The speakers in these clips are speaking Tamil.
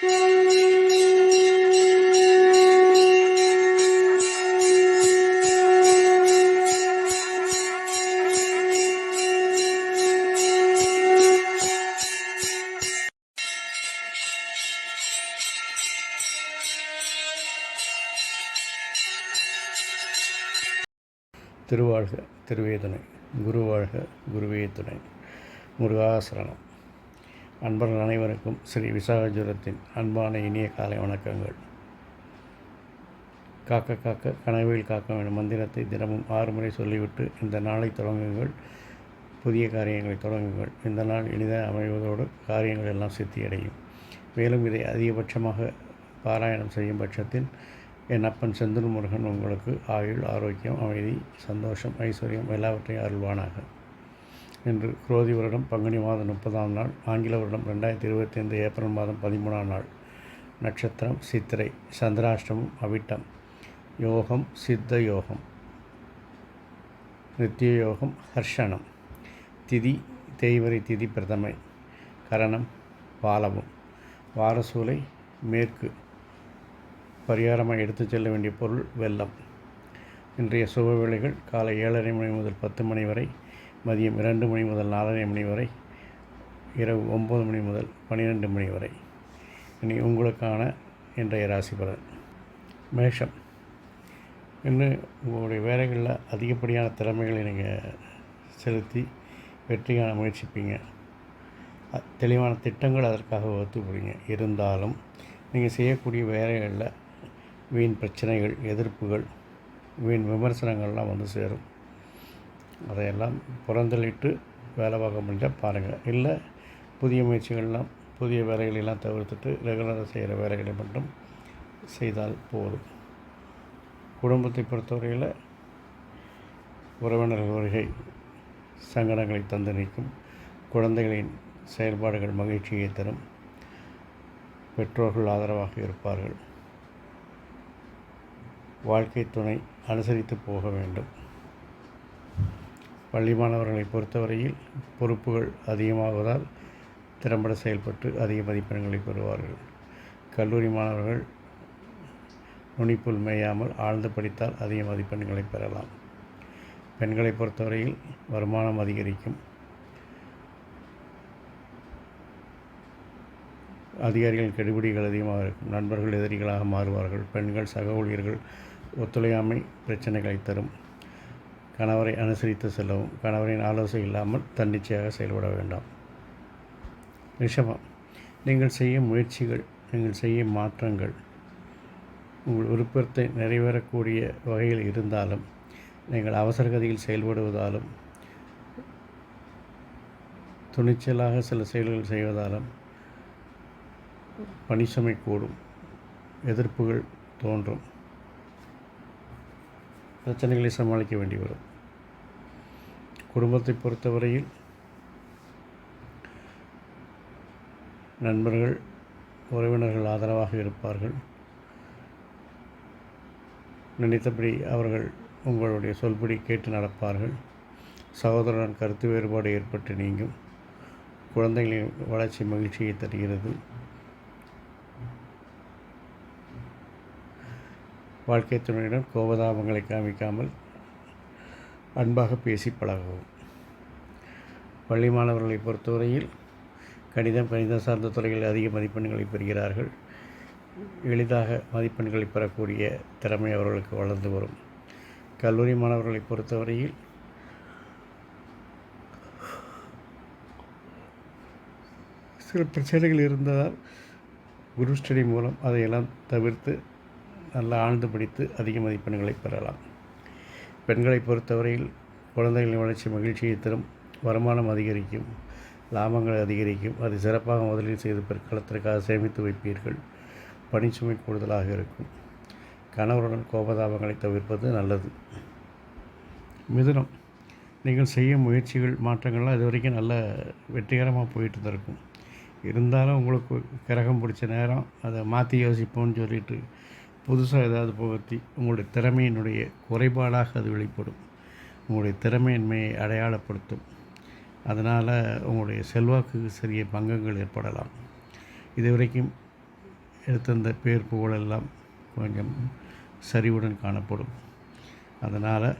திருவாழ்க திருவேதனை குருவாழ்க குருவே துணை. முருகாசரணம். அன்பர்கள் அனைவருக்கும் ஸ்ரீ விசாகஜுரத்தின் அன்பான இனிய காலை வணக்கங்கள். காக்க காக்க கனவில் காக்க வேண்டும் மந்திரத்தை தினமும் ஆறு முறை சொல்லிவிட்டு இந்த நாளை தொடங்குங்கள். புதிய காரியங்களை தொடங்குங்கள். இந்த நாள் எளிதாக அமைவதோடு காரியங்கள் எல்லாம் சித்தியடையும். மேலும் இதை அதிகபட்சமாக பாராயணம் செய்யும் பட்சத்தில் என் அப்பன் செந்தில் முருகன் உங்களுக்கு ஆயுள் ஆரோக்கியம் அமைதி சந்தோஷம் ஐஸ்வர்யம் எல்லாவற்றையும் அருள்வானாக. இன்று குரோதி வருடம் பங்குனி மாதம் முப்பதாம் நாள் ஆங்கில வருடம் ரெண்டாயிரத்தி இருபத்தைந்து ஏப்ரல் மாதம் பதிமூணாம் நாள். நட்சத்திரம் சித்திரை சந்திராஷ்டமம் அவிட்டம். யோகம் சித்த யோகம். நித்திய யோகம் ஹர்ஷனம் திதி தேய்வரை திதி பிரதமை. கரணம் பாலமும் வாரசூலை மேற்கு. பரிகாரமாக எடுத்துச் செல்ல வேண்டிய பொருள் வெள்ளம். இன்றைய சுப வேளைகள் காலை ஏழரை மணி முதல் பத்து மணி வரை மதியம் இரண்டு மணி முதல் நாலரை மணி வரை இரவு ஒம்பது மணி முதல் பன்னிரெண்டு மணி வரை. இனி உங்களுக்கான இன்றைய ராசி பலன். மேஷம். இன்னும் உங்களுடைய வேலைகளில் அதிகப்படியான திறமைகளை நீங்கள் செலுத்தி வெற்றி முயற்சிப்பீங்க. தெளிவான திட்டங்கள் அதற்காக வகுத்து போடுங்க இருந்தாலும் நீங்கள் செய்யக்கூடிய வேலைகளில் வீண் பிரச்சனைகள் எதிர்ப்புகள் வீண் விமர்சனங்கள்லாம் வந்து சேரும். அதையெல்லாம் புறந்தள்ளிட்டு வேலை பார்க்க முடிஞ்சால் பாருங்கள் இல்லை புதிய முயற்சிகள்லாம் புதிய வேலைகளெல்லாம் தவிர்த்துட்டு ரெகுலராக செய்கிற வேலைகளை மட்டும் செய்தால் போதும். குடும்பத்தை பொறுத்தவரையில் உறவினர்கள் வருகை சங்கடங்களை தந்து நீக்கும் குழந்தைகளின் செயல்பாடுகள் மகிழ்ச்சியை தரும் பெற்றோர்கள் ஆதரவாக இருப்பார்கள். வாழ்க்கை துணை அனுசரித்து போக வேண்டும். பள்ளி மாணவர்களை பொறுத்தவரையில் பொறுப்புகள் அதிகமாவதால் திறம்பட செயல்பட்டு அதிக மதிப்பெண்களை பெறுவார்கள். கல்லூரி மாணவர்கள் நுனிப்புல் மேயாமல் ஆழ்ந்து படித்தால் அதிக மதிப்பெண்களை பெறலாம். பெண்களை பொறுத்தவரையில் வருமானம் அதிகரிக்கும். அதிகாரிகள் கெடுபிடிகள் அதிகமாக இருக்கும். நண்பர்கள் எதிரிகளாக மாறுவார்கள். பெண்கள் சக ஊழியர்கள் ஒத்துழையாமை பிரச்சனைகளை தரும். கணவரை அனுசரித்து செல்லவும் கணவரின் ஆலோசனை இல்லாமல் தன்னிச்சையாக செயல்பட வேண்டாம். ரிஷபம் நீங்கள் செய்யும் முயற்சிகள் நீங்கள் செய்யும் மாற்றங்கள் உங்கள் விருப்பத்தை நிறைவேறக்கூடிய வகையில் இருந்தாலும் நீங்கள் அவசரகதியில் செயல்படுவதாலும் துணிச்சலாக சில செயல்கள் செய்வதாலும் பணிசுமை கூடும் எதிர்ப்புகள் தோன்றும். பிரச்சனைகளை சமாளிக்க வேண்டி வரும். குடும்பத்தை பொறுத்தவரையில் நண்பர்கள் உறவினர்கள் ஆதரவாக இருப்பார்கள். நினைத்தபடி அவர்கள் உங்களுடைய சொல்படி கேட்டு நடப்பார்கள். சகோதரன் கருத்து வேறுபாடு ஏற்பட்டு நீங்கும். குழந்தைகளின் வளர்ச்சி மகிழ்ச்சியை தருகிறது. வாழ்க்கை துணையிடம் கோபதாபங்களை காமிக்காமல் அன்பாக பேசி பழகவும். பள்ளி மாணவர்களை பொறுத்தவரையில் கணிதம் கணிதம் சார்ந்த துறைகளில் அதிக மதிப்பெண்களை பெறுகிறார்கள். எளிதாக மதிப்பெண்களை பெறக்கூடிய திறமை அவர்களுக்கு வளர்ந்து வரும். கல்லூரி மாணவர்களை பொறுத்தவரையில் சில பிரச்சனைகள் இருந்ததால் குரு ஸ்டடி மூலம் அதையெல்லாம் தவிர்த்து நல்லா ஆழ்ந்து படித்து அதிக மதிப்பெண்களை பெறலாம். பெண்களை பொறுத்தவரையில் குழந்தைகளின் வளர்ச்சி மகிழ்ச்சியை தரும் வருமானம் அதிகரிக்கும் லாபங்கள் அதிகரிக்கும். அது சிறப்பாக முதலீடு செய்து பிற்காலத்திற்காக சேமித்து வைப்பீர்கள். பணிச்சுமை கூடுதலாக இருக்கும். கணவருடன் கோபதாபங்களை தவிர்ப்பது நல்லது. மிதுனம். நீங்கள் செய்யும் முயற்சிகள் மாற்றங்கள்லாம் இது வரைக்கும் நல்ல வெற்றிகரமாக போயிட்டு தான் இருக்கும். இருந்தாலும் உங்களுக்கு கிரகம் பிடிச்ச நேரம் அதை மாற்றி யோசிப்போம்னு சொல்லிட்டு புதுசாக ஏதாவது புகழ்த்தி உங்களுடைய திறமையினுடைய குறைபாடாக அது வெளிப்படும். உங்களுடைய திறமையின்மையை அடையாளப்படுத்தும். அதனால் உங்களுடைய செல்வாக்கு சிறிய பங்கங்கள் ஏற்படலாம். இதுவரைக்கும் எடுத்திருந்த பேர் புகழெல்லாம் கொஞ்சம் சரிவுடன் காணப்படும். அதனால்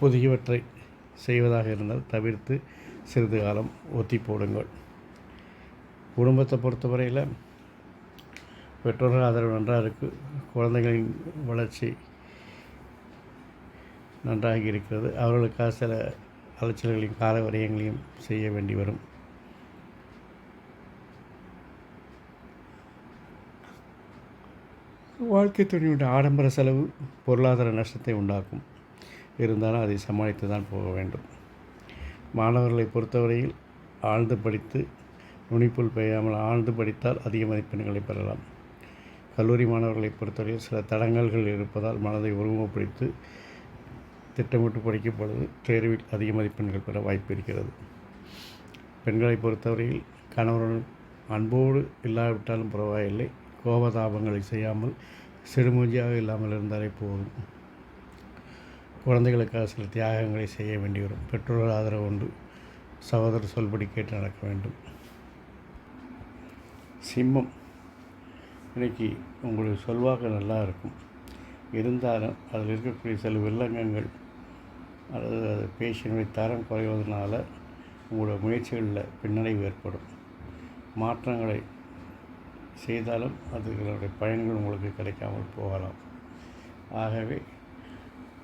புதியவற்றை செய்வதாக இருந்தால் தவிர்த்து சிறிது காலம் ஒத்தி போடுங்கள். குடும்பத்தை பொறுத்தவரையில் பெற்றோர்கள் ஆதரவு நன்றாக இருக்குது குழந்தைகளின் வளர்ச்சி நன்றாக இருக்கிறது. அவர்களுக்காக சில அலைச்சல்களையும் கால விரயங்களையும் செய்ய வேண்டி வரும். வாழ்க்கை துணையுடைய ஆடம்பர செலவு பொருளாதார நஷ்டத்தை உண்டாக்கும். இருந்தாலும் அதை சமாளித்து தான் போக வேண்டும். மாணவர்களை பொறுத்தவரையில் ஆழ்ந்து படித்து நுனிப்புல் பெய்யாமல் ஆழ்ந்து படித்தால் அதிக மதிப்பெண்களை பெறலாம். கல்லூரி மாணவர்களை பொறுத்தவரையில் சில தடங்கல்கள் இருப்பதால் மனதை ஒருமுகப்படுத்தி திட்டமிட்டு படிக்கும் பொழுது தேர்வில் அதிக மதிப்பெண்கள் பெற வாய்ப்பு இருக்கிறது. பெண்களை பொறுத்தவரையில் கணவருடன் அன்போடு இல்லாவிட்டாலும் பரவாயில்லை. கோபதாபங்களை செய்யாமல் சிறுமூஞ்சியாக இல்லாமல் இருந்தாலே போதும். குழந்தைகளுக்காக சில தியாகங்களை செய்ய வேண்டி வரும். பெற்றோர்கள் ஆதரவு உண்டு சகோதரர் சொல்படி கேட்டு நடக்க வேண்டும். சிம்மம். இன்றைக்கி உங்களுடைய சொல்வாக்கு நல்லா இருக்கும் இருந்தாலும் அதில் இருக்கக்கூடிய சில வில்லங்கங்கள் அல்லது அது பேஷனுடைய தரம் குறைவதனால உங்களுடைய முயற்சிகளில் பின்னடைவு ஏற்படும். மாற்றங்களை செய்தாலும் அதுகளுடைய பயன்கள் உங்களுக்கு கிடைக்காமல் போகலாம். ஆகவே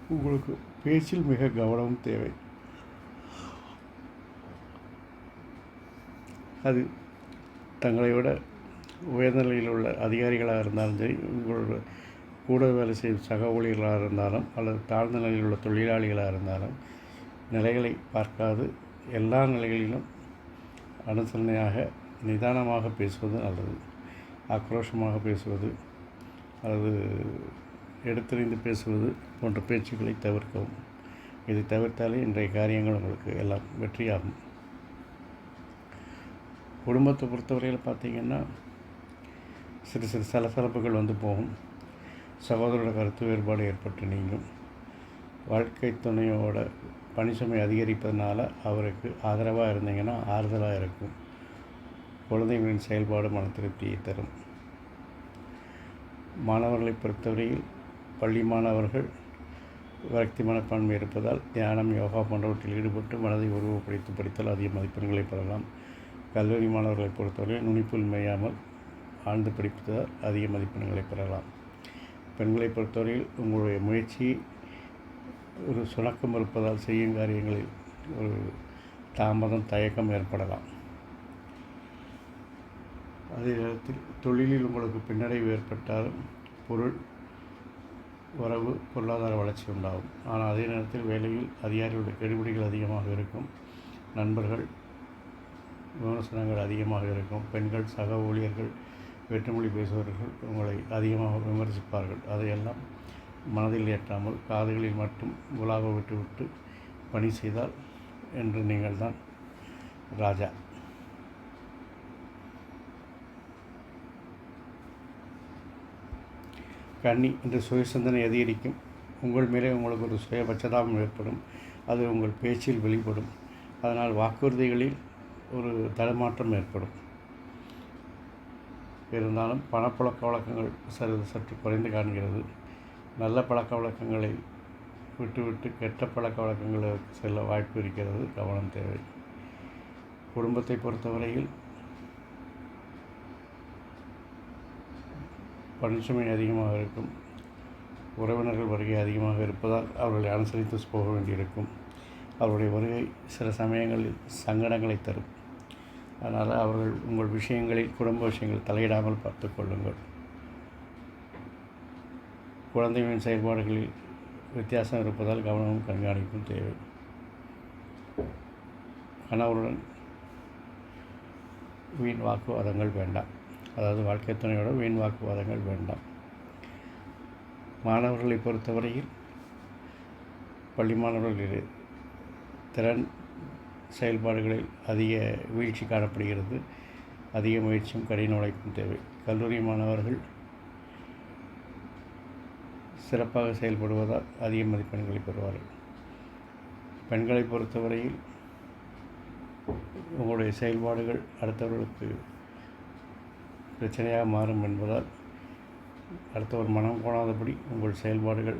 உங்களுக்கு பேச்சில் மிக கவனமும் தேவை. அது தங்களை விட உயர்நிலையில் உள்ள அதிகாரிகளாக இருந்தாலும் சரி உங்களோட கூட வேலை செய்யும் சக ஊழியர்களாக இருந்தாலும் அல்லது தாழ்ந்த நிலையில் உள்ள தொழிலாளிகளாக இருந்தாலும் நிலைகளை பார்க்காது. எல்லா நிலைகளிலும் அனுசரணையாக நிதானமாக பேசுவது நல்லது. ஆக்ரோஷமாக பேசுவது அல்லது எடுத்தறிந்து பேசுவது போன்ற பேச்சுக்களை தவிர்க்கவும். இதை தவிர்த்தாலே இன்றைய காரியங்கள் உங்களுக்கு எல்லாம் வெற்றியாகும். குடும்பத்தை பொறுத்தவரையில் பார்த்திங்கன்னா சிறு சிறு சலசலப்புகள் வந்து போகும். சகோதரோட கருத்து வேறுபாடு ஏற்பட்டு நீங்கும். வாழ்க்கை துணையோட பணிசுமை அதிகரிப்பதனால அவருக்கு ஆதரவாக இருந்தீங்கன்னா ஆறுதலாக இருக்கும். குழந்தைகளின் செயல்பாடு மன திருப்தியை தரும். மாணவர்களை பொறுத்தவரையில் பள்ளி மாணவர்கள் விரக்தி மனப்பான்மை இருப்பதால் தியானம் யோகா போன்றவற்றில் ஈடுபட்டு மனதை உருவப்படுத்தி படித்தால் அதிக மதிப்பெண்களை பெறலாம். கல்லூரி மாணவர்களை பொறுத்தவரை நுனிப்புள் மேயாமல் ஆழ்ந்து படிப்பதால் அதிக மதிப்பெண்களை பெறலாம். பெண்களை பொறுத்தவரையில் உங்களுடைய முயற்சி ஒரு சுணக்கம் இருப்பதால் செய்யும் காரியங்களில் ஒரு தாமதம் தயக்கம் ஏற்படலாம். அதே நேரத்தில் தொழிலில் உங்களுக்கு பின்னடைவு ஏற்பட்டாலும் பொருள் உறவு பொருளாதார வளர்ச்சி உண்டாகும். ஆனால் அதே நேரத்தில் வேலையில் அதிகாரிகளுடைய கெடுபிடிகள் அதிகமாக இருக்கும். நண்பர்கள் விமர்சனங்கள் அதிகமாக இருக்கும். பெண்கள் சக ஊழியர்கள் வேற்றுமொழி பேசுபவர்கள் உங்களை அதிகமாக விமர்சிப்பார்கள். அதையெல்லாம் மனதில் ஏற்றாமல் காதுகளில் மட்டும் உலாக விட்டுவிட்டு பணி செய்தால் என்று நீங்கள் தான் ராஜா. கன்னி என்று சுய சிந்தனை அதிகரிக்கும். உங்கள் மேலே உங்களுக்கு ஒரு சுய பச்சதாபம் ஏற்படும். அது உங்கள் பேச்சில் வெளிப்படும். அதனால் வாக்குறுதிகளில் ஒரு தடுமாற்றம் ஏற்படும். இருந்தாலும் பணப்பழக்க வழக்கங்கள் சிறிது சற்று குறைந்து காண்கிறது. நல்ல பழக்க வழக்கங்களை விட்டுவிட்டு கெட்ட பழக்க வழக்கங்களுக்கு செல்ல வாய்ப்பு இருக்கிறது கவனம் தேவை. குடும்பத்தை பொறுத்தவரையில் பணிச்சுமை அதிகமாக இருக்கும். உறவினர்கள் வருகை அதிகமாக இருப்பதால் அவர்களை அனுசரித்து போக வேண்டியிருக்கும். அவருடைய வருகை சில சமயங்களில் சங்கடங்களை தரும். அதனால் அவர்கள் உங்கள் விஷயங்களில் குடும்ப விஷயங்கள் தலையிடாமல் பார்த்து கொள்ளுங்கள். குழந்தைகளின் செயல்பாடுகளில் வித்தியாசம் இருப்பதால் கவனமும் கண்காணிப்பும் தேவை. கணவருடன் வீண் வாக்குவாதங்கள் வேண்டாம். அதாவது வாழ்க்கை துணையோட வீண் வாக்குவாதங்கள் வேண்டாம். மாணவர்களை பொறுத்தவரையில் பள்ளி மாணவர்களில் திறன் செயல்பாடுகளில் அதிக வீழ்ச்சி காணப்படுகிறது. அதிக முயற்சியும் கடின உழைப்பும் தேவை. கல்லூரி மாணவர்கள் சிறப்பாக செயல்படுவதால் அதிக மதிப்பெண்களை பெறுவார்கள். பெண்களை பொறுத்தவரையில் உங்களுடைய செயல்பாடுகள் அடுத்தவர்களுக்கு பிரச்சனையாக மாறும் என்பதால் அடுத்தவர் மனம் கோணாதபடி உங்கள் செயல்பாடுகள்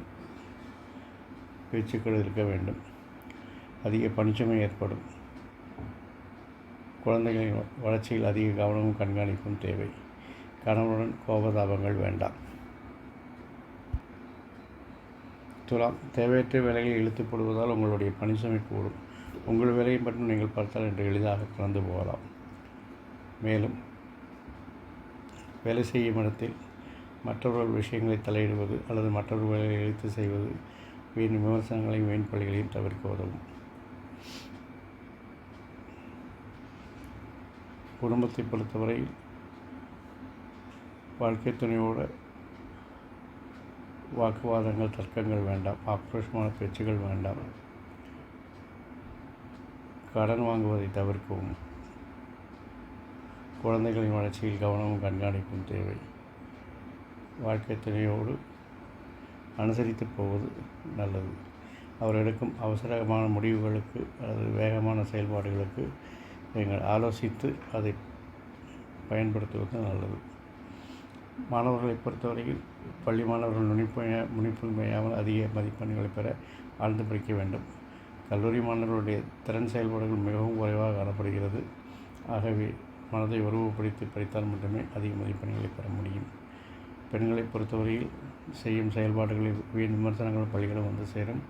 பேச்சுக்கள் இருக்க வேண்டும். அதிக பணிச்சமும் ஏற்படும். குழந்தைகளின் வளர்ச்சியில் அதிக கவனமும் கண்காணிப்பும் தேவை. கணவனுடன் கோபதாபங்கள் வேண்டாம். துலாம் தேவையற்ற வேலைகளில் இழுத்துப்படுவதால் உங்களுடைய பணிசுமை கூடும். உங்கள் வேலையை மட்டும் நீங்கள் பார்த்தால் என்று எளிதாக கலந்து போகலாம். மேலும் வேலை செய்யும் இடத்தில் மற்றவர்கள் விஷயங்களை தலையிடுவது அல்லது மற்றவர்கள் வேலையை இழுத்து செய்வது வீண் விமர்சனங்களையும் வீண் பள்ளிகளையும் தவிர்க்க உதவும். குடும்பத்தை பொறுத்தவரை வாழ்க்கை துணையோடு வாக்குவாதங்கள் தர்க்கங்கள் வேண்டாம். ஆக்ரோஷமான பேச்சுகள் வேண்டாம். கடன் வாங்குவதை தவிர்க்கவும். குழந்தைகளின் வளர்ச்சியில் கவனமும் கண்காணிப்பும் தேவை. வாழ்க்கை துணையோடு அனுசரித்து போவது நல்லது. அவர் எடுக்கும் அவசரமான முடிவுகளுக்கு அல்லது வேகமான செயல்பாடுகளுக்கு நீங்கள் ஆலோசித்து அதை பயன்படுத்துவது நல்லது. மாணவர்களை பொறுத்தவரையில் பள்ளி மாணவர்கள் நுனிப்புய முனிப்புமையாமல் அதிக மதிப்பெண்களை பெற ஆழ்ந்து படிக்க வேண்டும். கல்லூரி மாணவர்களுடைய திறன் செயல்பாடுகள் மிகவும் குறைவாக காணப்படுகிறது. ஆகவே மனதை உருவப்படுத்தி படித்தால் மட்டுமே அதிக மதிப்பெண்களை பெற முடியும். பெண்களை பொறுத்தவரையில் செய்யும் செயல்பாடுகளில் வீண் விமர்சனங்கள் பள்ளிகளும் வந்து சேரும்.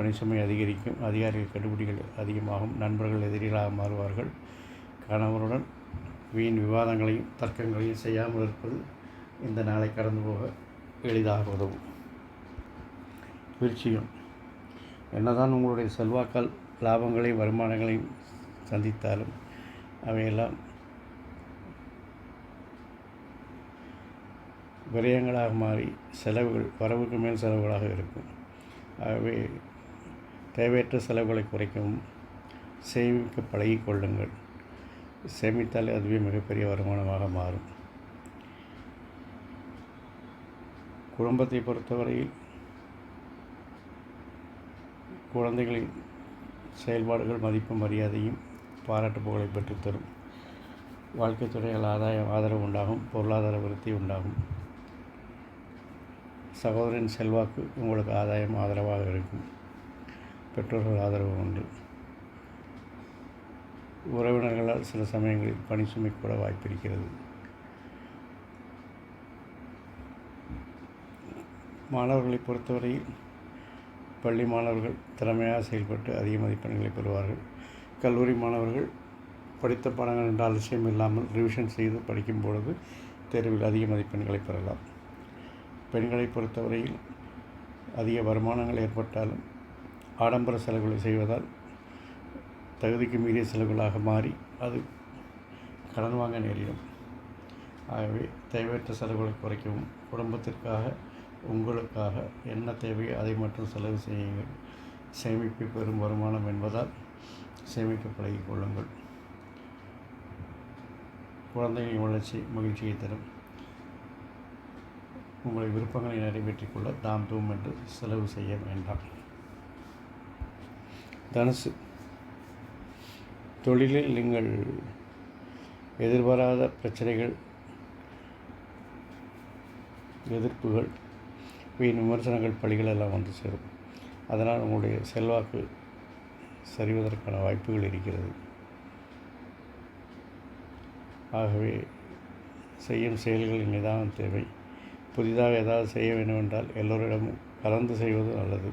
பணிசுமை அதிகரிக்கும் அதிகாரிகள் கண்டுபிடிகள் அதிகமாகும் நண்பர்கள் எதிரிகளாக மாறுவார்கள். கணவருடன் வீண் விவாதங்களையும் தர்க்கங்களையும் செய்யாமல் இருப்பது இந்த நாளை கடந்து போக எளிதாக உதவும். விருச்சியம் என்னதான் உங்களுடைய செல்வாக்கால் லாபங்களையும் வருமானங்களையும் சந்தித்தாலும் அவையெல்லாம் விரயங்களாக மாறி செலவுகள் வரவுக்கு மேல் செலவுகளாக இருக்கும். ஆகவே தேவையற்ற செலவுகளை குறைக்கவும் சேமிக்க பழகிக்கொள்ளுங்கள் சேமித்தாலே அதுவே மிகப்பெரிய வருமானமாக மாறும். குடும்பத்தை பொறுத்தவரையில் குழந்தைகளின் செயல்பாடுகள் மதிப்பு மரியாதையும் பாராட்டு புகழை பெற்றுத்தரும். வாழ்க்கை துறைகள் ஆதாயம் ஆதரவு உண்டாகும் பொருளாதார விருத்தி உண்டாகும். சகோதரின் செல்வாக்கு உங்களுக்கு ஆதாயம் ஆதரவாக இருக்கும். பெற்றோர்கள் ஆதரவு உண்டு. உறவினர்களால் சில சமயங்களில் பணி சுமை கூட வாய்ப்பிருக்கிறது. மாணவர்களை பொறுத்தவரையில் பள்ளி மாணவர்கள் திறமையாக செயல்பட்டு அதிக மதிப்பெண்களை பெறுவார்கள். கல்லூரி மாணவர்கள் படித்த பாடங்கள் என்ற அலட்சியம் இல்லாமல் ரிவிஷன் செய்து படிக்கும் பொழுது தேர்வில் அதிக மதிப்பெண்களை பெறலாம். பெண்களை பொறுத்தவரையில் அதிக வருமானங்கள் ஏற்பட்டாலும் ஆடம்பர செலவுகளை செய்வதால் தகுதிக்கு மீறிய செலவுகளாக மாறி அது கடன் வாங்க நேரிடும். ஆகவே தேவையற்ற செலவுகளை குறைக்கவும் குடும்பத்திற்காக உங்களுக்காக என்ன தேவையோ அதை மட்டும் செலவு செய்யுங்கள். சேமிப்பு பெறும் வருமானம் என்பதால் சேமிக்க பழகிக் கொள்ளுங்கள். குழந்தைகளின் வளர்ச்சி மகிழ்ச்சியை தரும். உங்களை விருப்பங்களை நிறைவேற்றிக் கொள்ள தாம் தூம் என்று செலவு செய்ய வேண்டாம். தனுசு. தொழிலில் நீங்கள் எதிர்பாராத பிரச்சனைகள் எதிர்ப்புகள் வீண் விமர்சனங்கள் பழிகள் எல்லாம் வந்து சேரும். அதனால் உங்களுடைய செல்வாக்கு சரிவதற்கான வாய்ப்புகள் இருக்கிறது. ஆகவே செய்யும் செயல்களின் நிதானம் தேவை. புதிதாக ஏதாவது செய்ய வேண்டுமென்றால் எல்லோரிடமும் கலந்து செய்வது நல்லது.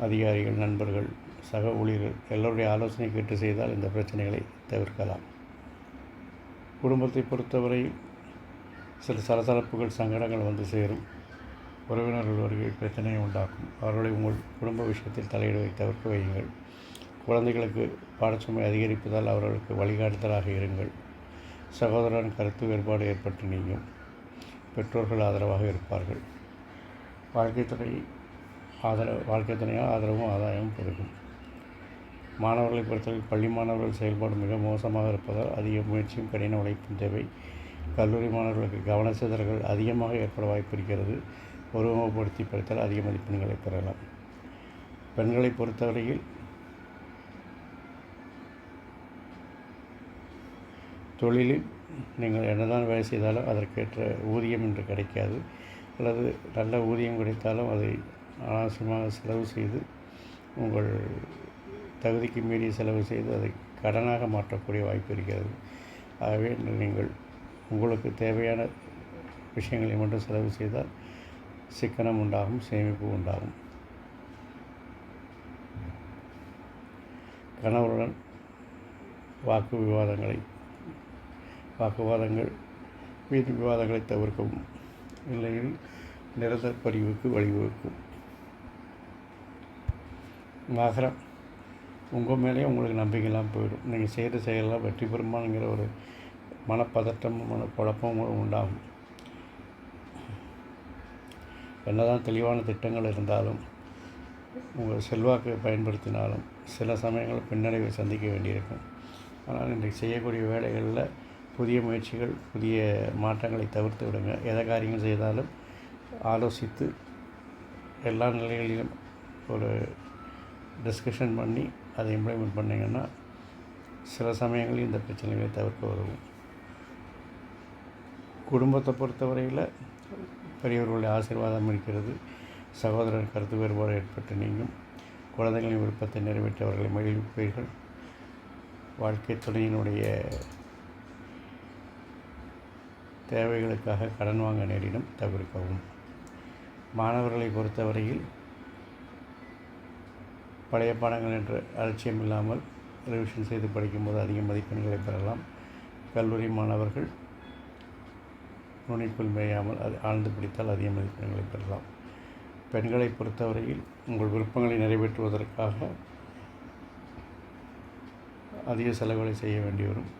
அதிகாரிகள் நண்பர்கள் சக ஊழியர்கள் எல்லோருடைய ஆலோசனை கேட்டு செய்தால் இந்த பிரச்சனைகளை தவிர்க்கலாம். குடும்பத்தை பொறுத்தவரை சில சலசலப்புகள் சங்கடங்கள் வந்து சேரும். உறவினர்கள் வருகை பிரச்சனையை உண்டாக்கும். அவர்களை உங்கள் குடும்ப விஷயத்தில் தலையிடுவதை தவிர்க்க வையுங்கள். குழந்தைகளுக்கு பாடச்சுமை அதிகரிப்பதால் அவர்களுக்கு வழிகாட்டுதலாக இருங்கள். சகோதரன் கருத்து வேறுபாடு ஏற்பட்டு நீங்கும். பெற்றோர்கள் ஆதரவாக இருப்பார்கள். வாழ்க்கை துறை ஆதரவு வாழ்க்கை துணையால் ஆதரவும் ஆதாயமும் பெருகும். மாணவர்களை பொறுத்தவரை பள்ளி மாணவர்கள் செயல்பாடு மிக மோசமாக இருப்பதால் அதிக முயற்சியும் கடின உழைப்பும் தேவை. கல்லூரி மாணவர்களுக்கு கவன சிதறல்கள் அதிகமாக ஏற்பட வாய்ப்பு இருக்கிறது. உருவகப்படுத்தி படித்தால் அதிக மதிப்பெண்களை பெறலாம். பெண்களை பொறுத்தவரையில் தொழிலில் நீங்கள் என்னதான் வேலை செய்தாலும் அதற்கேற்ற ஊதியம் இன்று கிடைக்காது. அல்லது நல்ல ஊதியம் கிடைத்தாலும் அதை அனாவசியமாக செலவு செய்து உங்கள் தகுதிக்கு மீறிய செலவு செய்து அதை கடனாக மாற்றக்கூடிய வாய்ப்பு இருக்கிறது. ஆகவே நீங்கள் உங்களுக்கு தேவையான விஷயங்களை மட்டும் செலவு செய்தால் சிக்கனம் உண்டாகும் சேமிப்பு உண்டாகும். கணவருடன் வாக்கு விவாதங்களை வாக்குவாதங்கள் வீண் விவாதங்களை தவிர்க்கவும். இல்லையில் நிரந்தர பதிவுக்கு வழிவகுக்கும். மகரம் உங்கள் மேலேயே உங்களுக்கு நம்பிக்கைலாம் போயிடும். நீங்கள் செய்கிற செயலெல்லாம் வெற்றி பெறுமானுங்கிற ஒரு மனப்பதட்டமும் மனக்குழப்பமும் உண்டாகும். என்னதான் தெளிவான திட்டங்கள் இருந்தாலும் உங்கள் செல்வாக்கை பயன்படுத்தினாலும் சில சமயங்கள் பின்னடைவை சந்திக்க வேண்டியிருக்கும். ஆனால் இன்றைக்கு செய்யக்கூடிய வேலைகளில் புதிய முயற்சிகள் புதிய மாற்றங்களை தவிர்த்து விடுங்க. எதை காரியங்கள் செய்தாலும் ஆலோசித்து எல்லா நிலைகளிலும் ஒரு டிஸ்கஷன் பண்ணி அதை இம்ப்ளிமெண்ட் பண்ணிங்கன்னா சில சமயங்களில் இந்த பிரச்சனைகளை தவிர்க்க உதவும். குடும்பத்தை பொறுத்தவரையில் பெரியவர்களுடைய ஆசீர்வாதம் இருக்கிறது. சகோதரர் கருத்து வேறுபாடு ஏற்பட்டு நீங்கும். குழந்தைகளின் விருப்பத்தை நிறைவேற்றி அவர்களை மகிழ்விப்பீர்கள் வாழ்க்கை துணையினுடைய தேவைகளுக்காக கடன் வாங்க நேரிடும் தவிர்க்கவும். மாணவர்களை பொறுத்தவரையில் பழைய பாடங்கள் என்ற அலட்சியம் இல்லாமல் ரிவிஷன் செய்து படிக்கும்போது அதிக மதிப்பெண்களை பெறலாம். கல்லூரி மாணவர்கள் நுனிக்குள் மேயாமல் அது ஆழ்ந்து பிடித்தால் அதிக மதிப்பெண்களை பெறலாம். பெண்களை பொறுத்தவரையில் உங்கள் விருப்பங்களை நிறைவேற்றுவதற்காக அதிக செலவுகளை செய்ய வேண்டி வரும்.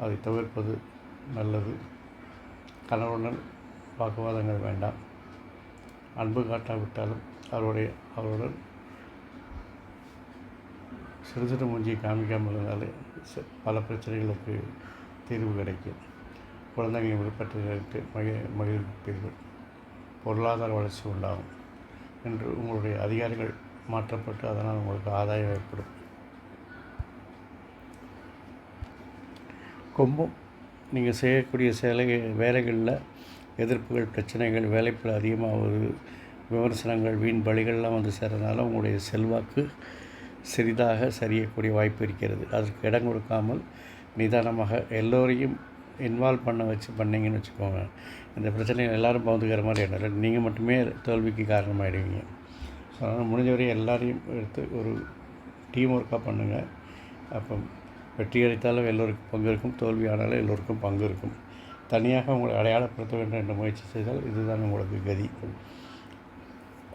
அதை தவிர்ப்பது நல்லது. கணவனுடன் வாக்குவாதங்கள் வேண்டாம். அன்பு காட்டாவிட்டாலும் அவருடைய அவருடன் சிறு சிறு மூஞ்சியை காமிக்காமல் இருந்தாலே ச- பல பிரச்சனைகளுக்கு தீர்வு கிடைக்கும். குழந்தைகளை விருப்பத்தை நிறைவேற்றி மகிழ் மகிழ்விப்பீர்கள். பொருளாதார வளர்ச்சி உண்டாகும். என்று உங்களுடைய அதிகாரிகள் மாற்றப்பட்டு அதனால் உங்களுக்கு ஆதாயம் ஏற்படும். கொம்பும் நீங்கள் செய்யக்கூடிய சேலை வேலைகளில் எதிர்ப்புகள் பிரச்சனைகள் வேலைப்பில் அதிகமாகுது விமர்சனங்கள் வீண் பலிகள்லாம் வந்து சேர்றதுனால உங்களுடைய செல்வாக்கு சிறிதாக சரியக்கூடிய வாய்ப்பு இருக்கிறது. அதற்கு இடம் கொடுக்காமல் நிதானமாக எல்லோரையும் இன்வால்வ் பண்ண வச்சு பண்ணீங்கன்னு வச்சுக்கோங்க இந்த பிரச்சனையில் எல்லோரும் பகுந்துக்கிற மாதிரி இடம் நீங்கள் மட்டுமே தோல்விக்கு காரணமாகிடுவீங்க ஸோ அதனால் முடிஞ்ச வரையும் எல்லாரையும் எடுத்து ஒரு டீம் ஒர்க்காக பண்ணுங்கள் அப்போ வெற்றி அளித்தாலும் எல்லோருக்கும் பங்கு இருக்கும். தோல்வி ஆனாலும் எல்லோருக்கும் பங்கு இருக்கும். தனியாக உங்களை அடையாளப்படுத்த வேண்டும் என்ற முயற்சி செய்தால் இதுதான் உங்களுக்கு கதி.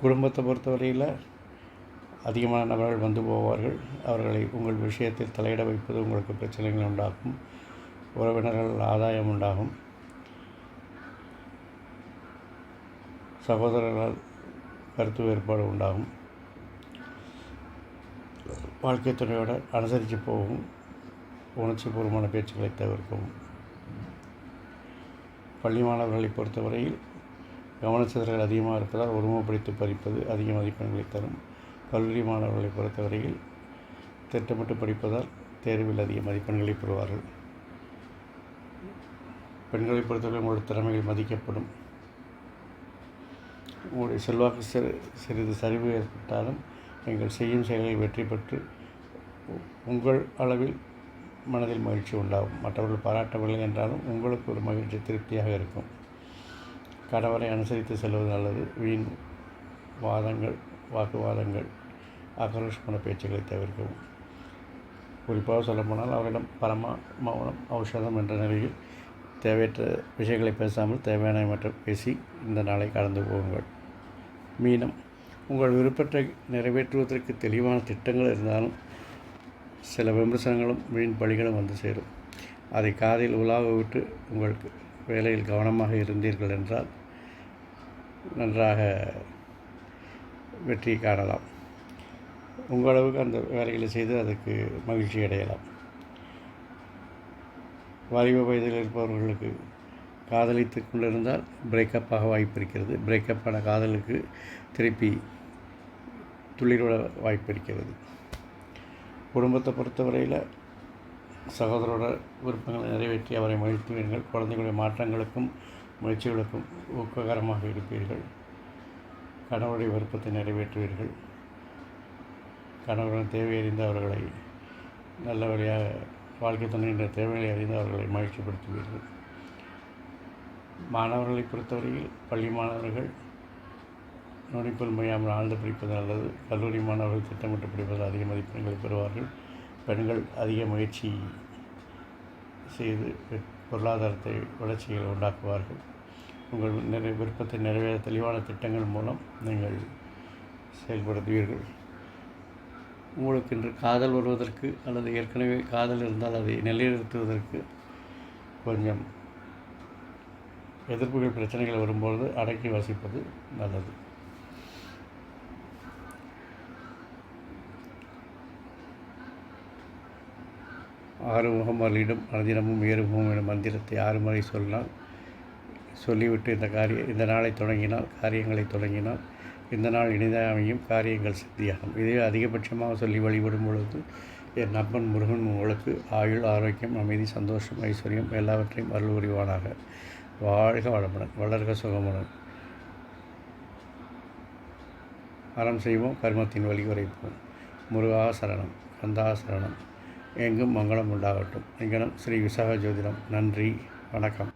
குடும்பத்தை பொறுத்தவரையில் அதிகமான நபர்கள் வந்து போவார்கள். அவர்களை உங்கள் விஷயத்தில் தலையிட வைப்பது உங்களுக்கு பிரச்சனைகள் உண்டாகும். உறவினர்கள் ஆதாயம் உண்டாகும். சகோதரர்களால் கருத்து வேறுபாடு உண்டாகும். வாழ்க்கை துணையோட அனுசரித்து போகும். உணர்ச்சிபூர்வமான பேச்சுக்களை தவிர்க்கவும். பள்ளி மாணவர்களை பொறுத்தவரையில் கவனச்சிதறல் அதிகமாக இருப்பதால் ஒருமுகப்படுத்தி பறிப்பது அதிக மதிப்பெண்களை தரும். கல்லூரி மாணவர்களை பொறுத்தவரையில் திட்டமிட்டு படிப்பதால் தேர்வில் அதிக மதிப்பெண்களை பெறுவார்கள். பெண்களை பொறுத்தவரை உங்களுடைய திறமைகள் மதிக்கப்படும். உங்களுடைய செல்வாக்கு சிறு சிறிது சரிவு ஏற்பட்டாலும் நீங்கள் செய்யும் செயல்களில் வெற்றி பெற்று உ- உங்கள் அளவில் மனதில் மகிழ்ச்சி உண்டாகும். மற்றவர்கள் பாராட்டவில்லை என்றாலும் உங்களுக்கு ஒரு மகிழ்ச்சி திருப்தியாக இருக்கும். கணவரை அனுசரித்து செல்வது நல்லது. வீண் வாதங்கள் வாக்குவாதங்கள் ஆக்ரோஷமான பேச்சுகளை தவிர்க்கவும். குறிப்பாக சொல்லப்போனால் அவரிடம் பரமா மௌனம் ஔஷதம் என்ற நிலையில் தேவையற்ற விஷயங்களை பேசாமல் தேவையான மற்றும் பேசி இந்த நாளை கடந்து போகுங்கள். மீனம் உங்கள் விருப்பத்தை நிறைவேற்றுவதற்கு தெளிவான திட்டங்கள் இருந்தாலும் சில விமர்சனங்களும் வீண் பலிகளும் வந்து சேரும். அதை காதில் உலாவ விட்டு உங்களுக்கு வேலையில் கவனமாக இருந்தீர்கள் என்றால் நன்றாக வெற்றி காணலாம். உங்களவுக்கு அந்த வேலைகளை செய்து அதுக்கு மகிழ்ச்சி அடையலாம். வாலிப வயதில் இருப்பவர்களுக்கு காதலித்து கொண்டிருந்தால் பிரேக்கப் ஆக வாய்ப்பு இருக்கிறது. பிரேக்கப் ஆன காதலுக்கு திருப்பி துளிரோட வாய்ப்பு இருக்கிறது. குடும்பத்தை பொறுத்தவரையில் சகோதரோட விருப்பங்களை நிறைவேற்றி அவரை மகிழ்த்துவீர்கள். குழந்தைகளுடைய மாற்றங்களுக்கும் முயற்சிகளுக்கும் ஊக்ககரமாக இருப்பீர்கள். கணவருடைய விருப்பத்தை நிறைவேற்றுவீர்கள். கணவரின் தேவை அறிந்து அவர்களை நல்ல வழியாக வாழ்க்கை துணையின் தேவைகளை அறிந்து அவர்களை மகிழ்ச்சிப்படுத்துவீர்கள். மாணவர்களை பொறுத்தவரையில் பள்ளி மாணவர்கள் நுழைப்புல் மையாமல் ஆழ்ந்து படிப்பது நல்லது. கல்லூரி மாணவர்கள் திட்டமிட்டு படிப்பதில் அதிக மதிப்பெண்களை பெறுவார்கள். பெண்கள் அதிக முயற்சி செய்து பொருளாதாரத்தை வளர்ச்சிகளை உண்டாக்குவார்கள். உங்கள் நிறை விருப்பத்தை நிறைவேற தெளிவான திட்டங்கள் மூலம் நீங்கள் செயல்படுத்துவீர்கள் உங்களுக்கு இன்று காதல் வருவதற்கு அல்லது ஏற்கனவே காதல் இருந்தால் அதை நிலைநிறுத்துவதற்கு கொஞ்சம் எதிர்ப்புகள் பிரச்சனைகள் வரும்பொழுது அடக்கி வசிப்பது நல்லது. ஆறுமுகம் அருளிடம் அனுதினமும் ஏறுமுகம் எனும் மந்திரத்தை ஆறு முறை சொன்னால் சொல்லிவிட்டு இந்த காரிய இந்த நாளை தொடங்கினால் காரியங்களை தொடங்கினால் இந்த நாள் இனிதாமையும் காரியங்கள் சித்தியாகும். இதை அதிகபட்சமாக சொல்லி வழிபடும் பொழுது என் அப்பன் முருகன் உங்களுக்கு ஆயுள் ஆரோக்கியம் அமைதி சந்தோஷம் ஐஸ்வர்யம் எல்லாவற்றையும் அருள் உரிவானாக வாழ்க வளமுடன் வளர்க சுகமுடன். அறம் செய்வோம் கர்மத்தின் வழி குறைப்போம். முருகாசரணம் கந்தாசரணம் எங்கும் மங்களம் உண்டாகட்டும். எங்கனம் ஸ்ரீ விசாக ஜோதிடம் நன்றி வணக்கம்.